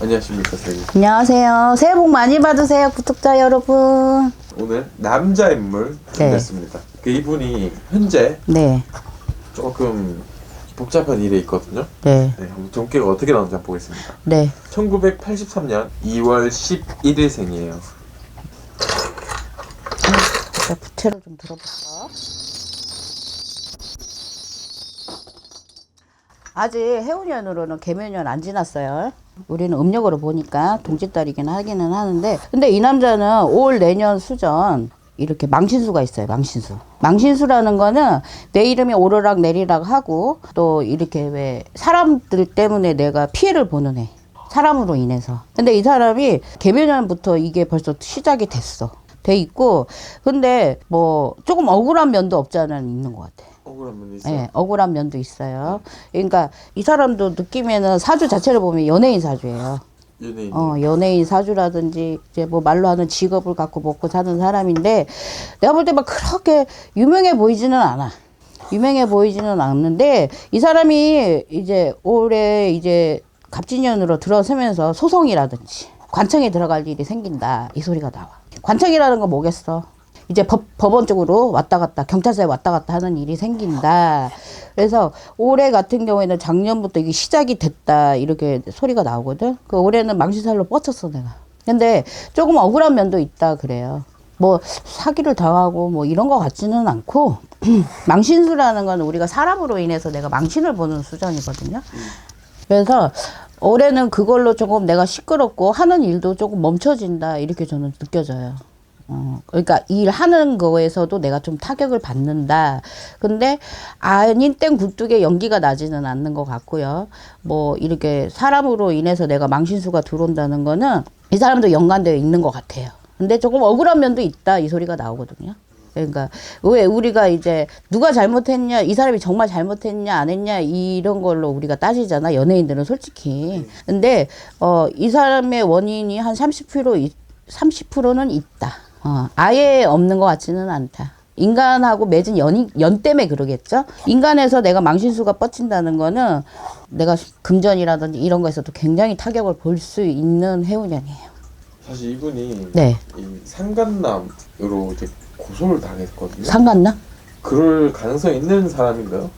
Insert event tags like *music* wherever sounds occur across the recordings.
안녕하십니까 선생님. 안녕하세요. 새해 복 많이 받으세요, 구독자 여러분. 오늘 남자 인물 네. 준비했습니다. 그 이분이 현재 네, 조금 복잡한 일에 있거든요. 네, 네, 한번 종기가 어떻게 나오는지 한번 보겠습니다. 네. 1983년 2월 11일생이에요. 자, 부채를 좀 들어볼까? 아직 해운년으로는 개면년 안 지났어요. 우리는 음력으로 보니까 동짓달이긴 하기는 하는데, 근데 이 남자는 올 내년 수전 이렇게 망신수가 있어요. 망신수. 망신수라는 거는 내 이름이 오르락 내리락 하고 또 이렇게 왜 사람들 때문에 내가 피해를 보는 애. 사람으로 인해서. 근데 이 사람이 개면년부터 이게 벌써 시작이 됐어. 돼 있고 근데 뭐 조금 억울한 면도 없지 않아 있는 것 같아. 억울한 분 있어요. 예, 억울한 면도 있어요. 그러니까 이 사람도 느끼면은 사주 자체를 보면 연예인 사주예요. 연예인. 어, 연예인 사주라든지 이제 뭐 말로 하는 직업을 갖고 먹고 사는 사람인데 내가 볼 때 막 그렇게 유명해 보이지는 않아. 유명해 보이지는 않는데 이 사람이 이제 올해 이제 갑진년으로 들어서면서 소송이라든지 관청에 들어갈 일이 생긴다 이 소리가 나와. 관청이라는 건 뭐겠어? 이제 법, 법원 쪽으로 왔다 갔다 경찰서에 왔다 갔다 하는 일이 생긴다. 그래서 올해 같은 경우에는 작년부터 이게 시작이 됐다 이렇게 소리가 나오거든. 그 올해는 망신살로 뻗쳤어 내가. 근데 조금 억울한 면도 있다 그래요. 뭐 사기를 당하고 뭐 이런 거 같지는 않고 *clears throat* 망신수라는 건 우리가 사람으로 인해서 내가 망신을 보는 수준이거든요. 그래서 올해는 그걸로 조금 내가 시끄럽고 하는 일도 조금 멈춰진다 이렇게 저는 느껴져요. 어, 그러니까 일하는 거에서도 내가 좀 타격을 받는다. 근데 아닌 땡 굴뚝에 연기가 나지는 않는 것 같고요. 뭐 이렇게 사람으로 인해서 내가 망신수가 들어온다는 거는 이 사람도 연관되어 있는 것 같아요. 근데 조금 억울한 면도 있다 이 소리가 나오거든요. 그러니까 왜 우리가 이제 누가 잘못했냐 이 사람이 정말 잘못했냐 안 했냐 이런 걸로 우리가 따지잖아 연예인들은 솔직히 근데 어 이 사람의 원인이 한 30% 이- 30%는 있다 어 아예 없는 것 같지는 않다 인간하고 맺은 연이 연 때문에 그러겠죠 인간에서 내가 망신수가 뻗친다는 거는 내가 금전이라든지 이런 거에서도 굉장히 타격을 볼 수 있는 해운년이에요 사실 이분이 네 이 상간남으로 이제 고소를 당했거든요. 상관나? 그럴 가능성이 있는 사람인가요?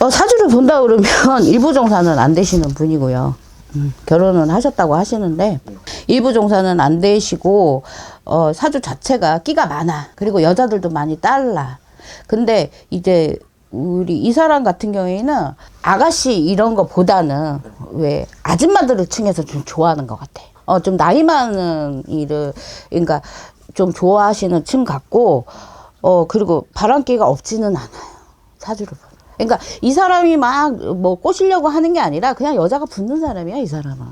어, 사주를 본다 그러면 *laughs* 일부 종사는 안 되시는 분이고요. 음, 결혼은 하셨다고 하시는데 일부 종사는 안 되시고 어, 사주 자체가 끼가 많아. 그리고 여자들도 많이 딸라. 근데 이제 우리 이 사람 같은 경우에는 아가씨 이런 거보다는 왜 아줌마들을 층에서 좀 좋아하는 것 같아. 어, 좀 나이 많은 일을, 그러니까 좀 좋아하시는 층 같고, 어, 그리고 바람기가 없지는 않아요. 사주를 보면. 그러니까 이 사람이 막 뭐 꼬시려고 하는 게 아니라 그냥 여자가 붙는 사람이야, 이 사람은.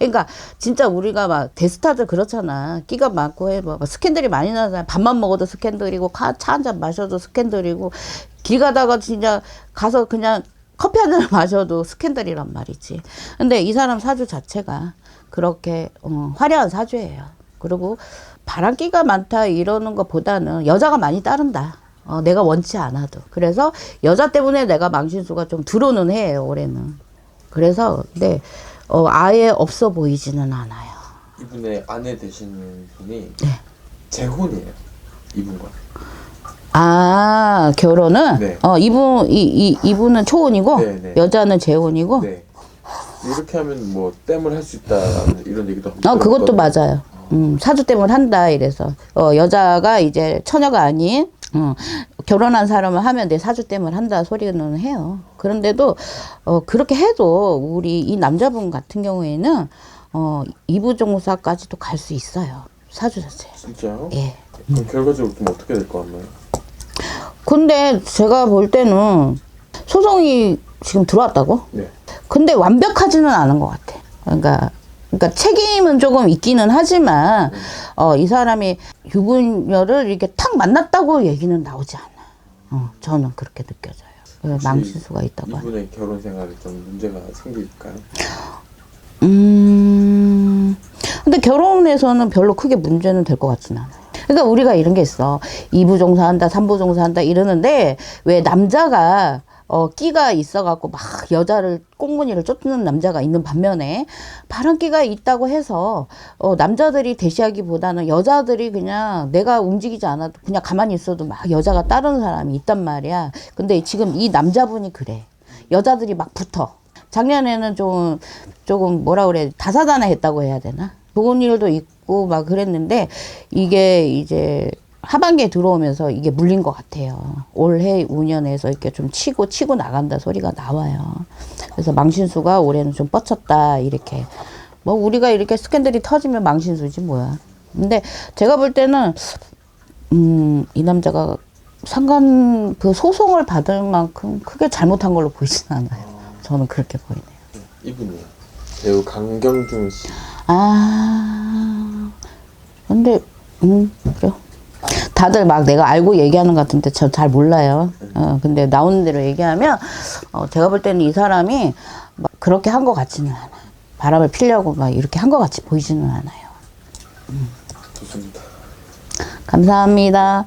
그러니까 진짜 우리가 막 대스타들 그렇잖아. 끼가 많고 해. 뭐 스캔들이 많이 사람. 밥만 먹어도 스캔들이고 차 한 잔 마셔도 스캔들이고 길 가다가 진짜 가서 그냥 커피 한 잔을 *laughs* 마셔도 스캔들이란 말이지. 근데 이 사람 사주 자체가 그렇게 어, 화려한 사주예요. 그리고 바람기가 많다 이러는 것보다는 여자가 많이 따른다. 어, 내가 원치 않아도. 그래서 여자 때문에 내가 망신수가 좀 들어오는 해예요, 올해는. 그래서 근데 어, 아예 없어 보이지는 않아요. 이분의 아내 되시는 분이 네. 재혼이에요. 이분과. 아 결혼은 네. 어 이분 이, 이 이분은 초혼이고 네, 네. 여자는 재혼이고 네. 이렇게 하면 뭐 땜을 할 수 있다 이런 얘기도 어, 그것도 맞아요. 음, 사주 때문에 한다, 이래서. 어, 여자가 이제 처녀가 아닌, 어, 결혼한 사람을 하면 내 사주 때문에 한다 소리는 해요. 그런데도, 어, 그렇게 해도 우리 이 남자분 같은 경우에는, 어, 이부종사까지도 갈 수 있어요. 사주 자체. 진짜요? 예. 그럼 결과적으로 좀 어떻게 될 것 같나요? 근데 제가 볼 때는 소송이 지금 들어왔다고? 네. 근데 완벽하지는 않은 것 같아. 그러니까, 그러니까 책임은 조금 있기는 하지만, 어, 이 사람이 유부녀를 이렇게 탁 만났다고 얘기는 나오지 않아. 어, 저는 그렇게 느껴져요. 그 망신수가 있다고. 하니. 이분의 결혼 생활에 좀 문제가 생길까요? 음, 근데 결혼에서는 별로 크게 문제는 될 것 같지는 않아요. 그러니까 우리가 이런 게 있어. 2부 종사한다, 3부 종사한다 이러는데 왜 남자가 어, 끼가 있어갖고 막 여자를 꽁무니를 쫓는 남자가 있는 반면에 바람기가 있다고 해서 어, 남자들이 대시하기보다는 여자들이 그냥 내가 움직이지 않아도 그냥 가만히 있어도 막 여자가 따르는 사람이 있단 말이야. 근데 지금 이 남자분이 그래. 여자들이 막 붙어. 작년에는 좀 조금 뭐라 그래 다사다난했다고 해야 되나? 좋은 일도 있고 막 그랬는데 이게 이제 하반기에 들어오면서 이게 물린 것 같아요. 올해 운연에서 이렇게 좀 치고 치고 나간다 소리가 나와요. 그래서 망신수가 올해는 좀 뻗쳤다 이렇게. 뭐 우리가 이렇게 스캔들이 터지면 망신수지 뭐야. 근데 제가 볼 때는 음, 이 남자가 상관 그 소송을 받을 만큼 크게 잘못한 걸로 보이진 않아요. 저는 그렇게 보이네요. 이분이요. 배우 강경중 씨. 아, 근데, 음, 그래요. 다들 막 내가 알고 얘기하는 것 같은데 저 잘 몰라요. 어, 근데 나오는 대로 얘기하면, 어, 제가 볼 때는 이 사람이 막 그렇게 한 것 같지는 않아요. 바람을 피려고 막 이렇게 한 것 같이 보이지는 않아요. 좋습니다. 감사합니다.